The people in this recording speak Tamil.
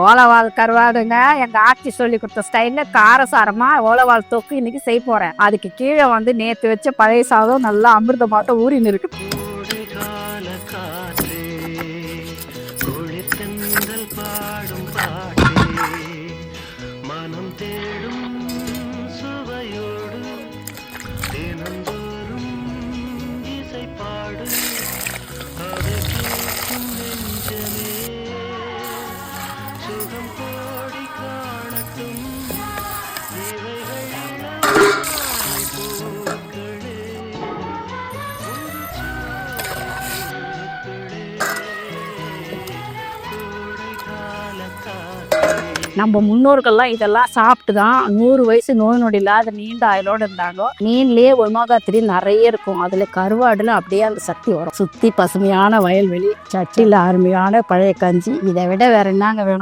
ஓலவால் கருவாடுங்க. எங்க ஆட்சி சொல்லி கொடுத்த ஸ்டைல்ல காரசாரமா ஓலவால் தொக்கு இன்னைக்கு செய்ய போறேன். அதுக்கு கீழே வந்து நேத்து வச்ச பழைய சாதம் நல்லா அமிர்தமாட்டம் ஊறின்னு இருக்கு. சுகம் கோடி காணட்டும். நம்ம முன்னோர்கள்லாம் இதெல்லாம் சாப்பிட்டு தான் நூறு வயசு நோய் நொடி இல்லாத நீண்ட ஆயுளோடு இருந்தாங்க. மீன்லயே ஒமேகா நிறைய இருக்கும். அதில் கருவாடுல அப்படியே அந்த சக்தி வரும். சுற்றி பசுமையான வயல்வெளி சட்டியில் அருமையான பழைய கஞ்சி. இதை விட வேற என்னங்க வேணும்?